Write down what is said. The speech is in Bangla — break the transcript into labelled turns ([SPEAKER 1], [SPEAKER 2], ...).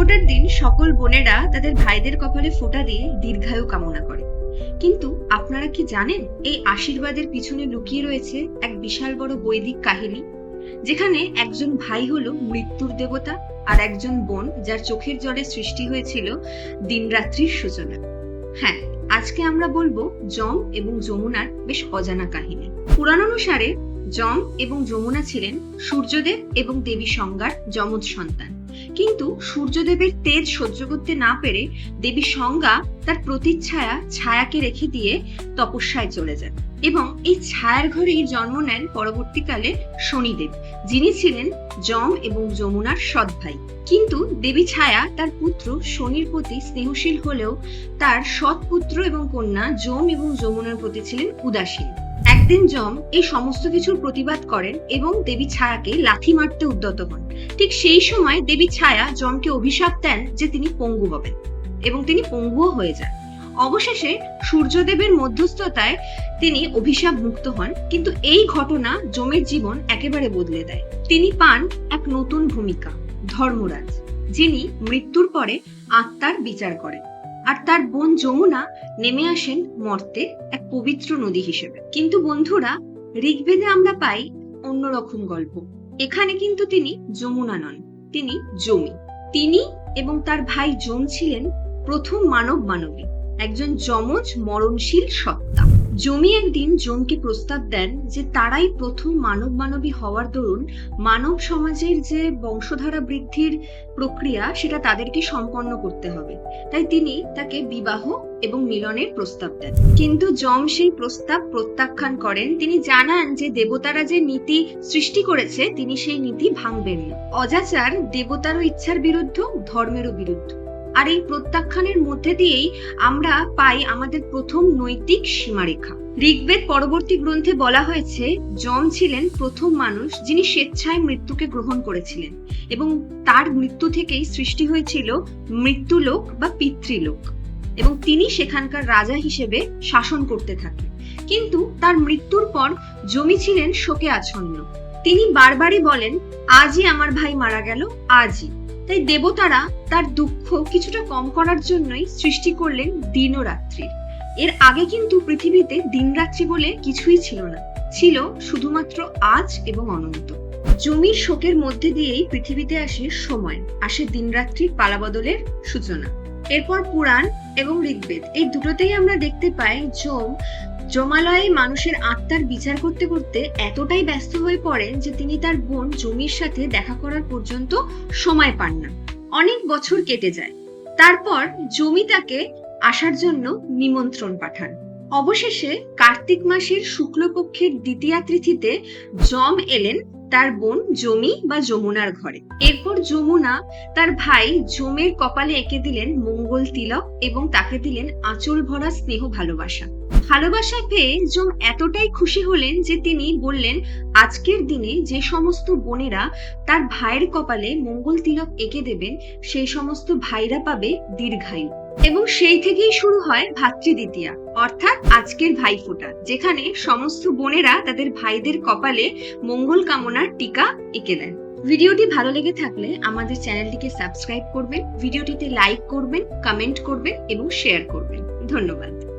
[SPEAKER 1] ফোঁটার দিন সকল বোনেরা তাদের ভাইদের কপালে ফোঁটা দিয়ে দীর্ঘায়ু কামনা করে। কিন্তু আপনারা কি জানেন এই আশীর্বাদের পিছনে লুকিয়ে রয়েছে এক বিশাল বড় বৈদিক কাহিনী? যেখানে একজন ভাই হলো মৃত্যুর দেবতা আর একজন বোন যার চোখের জলে সৃষ্টি হয়েছিল দিনরাত্রির সূচনা। হ্যাঁ আজকে আমরা বলব যম এবং যমুনার বেশ অজানা কাহিনী। পুরাণ অনুসারে যম এবং যমুনা ছিলেন সূর্যদেব এবং দেবী সংজ্ঞার যমজ সন্তান। কিন্তু সূর্যদেবের তেজ সহ্য করতে না পেরে দেবী সংজ্ঞা তার প্রতিচ্ছায়া ছায়াকে রেখে দিয়ে তপস্যায় চলে যান। এবং এই ছায়ার ঘরেই জন্ম নেন পরবর্তীকালে শনিদেব। যিনি ছিলেন যম এবং যমুনার সৎ ভাই কিন্তু দেবী ছায়া তার পুত্র শনির প্রতি স্নেহশীল হলেও তার সৎ পুত্র এবং কন্যা যম এবং যমুনার প্রতি ছিলেন উদাসীন। একদিন যম এই সমস্ত কিছুর প্রতিবাদ করেন এবং দেবী ছায়াকে লাথি মারতে উদ্যত হন। ঠিক সেই সময় দেবী ছায়া যমকে অভিশাপ দেন যে তিনি পঙ্গু হবেন এবং তিনি পঙ্গুও হয়ে যান। অবশেষে সূর্যদেবের মধ্যস্থতায় তিনি অভিশাপ মুক্ত হন, কিন্তু এই ঘটনা যমের জীবন একেবারে বদলে দেয়। তিনি পান এক নতুন ভূমিকা, ধর্মরাজ, যিনি মৃত্যুর পরে আত্মার বিচার করেন। আর তার বোন যমুনা নেমে আসেন মর্তে এক পবিত্র নদী হিসেবে। কিন্তু বন্ধুরা, ঋগ্বেদে আমরা পাই অন্যরকম গল্প। এখানে কিন্তু তিনি যমুনা নন, তিনি জমি। তিনি এবং তার ভাই যম ছিলেন প্রথম মানব মানবী একজন যমজ, মরণশীল সত্তা। জমি একদিন জমকে প্রস্তাব দেন যে তারাই প্রথম মানব মানবী হওয়ার দরুন মানব সমাজের যে বংশধারা বৃদ্ধির প্রক্রিয়া, সেটা তাদেরকে সম্পন্ন করতে হবে। তাই তিনি তাকে বিবাহ এবং মিলনের প্রস্তাব দেন। কিন্তু যম সেই প্রস্তাব প্রত্যাখ্যান করেন। তিনি জানান যে দেবতারা যে নীতি সৃষ্টি করেছে, তিনি সেই নীতি ভাঙবেন না। অজাচার দেবতারও ইচ্ছার বিরুদ্ধ, ধর্মেরও বিরুদ্ধ। আর এই প্রত্যাখ্যানের মধ্যে দিয়েই আমরা পাই আমাদের প্রথম নৈতিক সীমারেখা। ঋগ্বেদ পরবর্তী গ্রন্থে বলা হয়েছে যম ছিলেন প্রথম মানুষ যিনি স্বেচ্ছায় মৃত্যুকে গ্রহণ করেছিলেন এবং তার মৃত্যু থেকেই সৃষ্টি হয়েছিল মৃত্যুলোক বা পিতৃলোক এবং তিনি সেখানকার রাজা হিসেবে শাসন করতে থাকেন। কিন্তু তার মৃত্যুর পর জমি ছিলেন শোকে আচ্ছন্ন। তিনি বারবারই বলেন, আজই আমার ভাই মারা গেল, আজই। তাই দেবতারা তার দুঃখ কিছুটা কম করার জন্যই সৃষ্টি করলেন দিন ও রাত্রির এর আগে কিন্তু পৃথিবীতে দিন রাত্রি বলে কিছুই ছিল না। ছিল শুধুমাত্র আজ এবং অনন্ত। জমির শোকের মধ্যে দিয়েই পৃথিবীতে আসে সময়। আসে দিনরাত্রির পালাবদলের সূচনা। এরপর পুরাণ এবং ঋগ্বেদ। এই দুটোতেই আমরা দেখতে পাই যম জমালয়ে মানুষের আত্মার বিচার করতে করতে এতটাই ব্যস্ত হয়ে পড়েন যে তিনি তার বোন জমির সাথে দেখা করার পর্যন্ত সময় পান না। অনেক বছর কেটে যায়। তারপর জমি তাকে আসার জন্য নিমন্ত্রণ পাঠান। অবশেষে কার্তিক মাসের শুক্লপক্ষের দ্বিতীয়া তিথিতে জম এলেন তার বোন জমি বা যমুনার ঘরে। এরপর যমুনা তার ভাই জমের কপালে এঁকে দিলেন মঙ্গল তিলক এবং তাকে দিলেন আঁচল ভরা স্নেহ ভালোবাসা। ভালোবাসা পেয়ে জম এতটাই খুশি হলেন যে তিনি বললেন, আজকের দিনে যে সমস্ত বোনেরা তার ভাইয়ের কপালে মঙ্গল তিলক এঁকে দেবেন, সেই সমস্ত ভাইরা পাবে দীর্ঘায়ু। এবং সেই থেকেই শুরু হয় ভাতৃদ্বিতীয়া, অর্থাৎ আজকের ভাইফোঁটা, যেখানে সমস্ত বোনেরা তাদের ভাইদের কপালে মঙ্গল কামনার টিকা এঁকে দেন। ভিডিওটি ভালো লেগে থাকলে আমাদের চ্যানেলটিকে সাবস্ক্রাইব করবেন, ভিডিওটিতে লাইক করবেন, কমেন্ট করবেন এবং শেয়ার করবেন। ধন্যবাদ।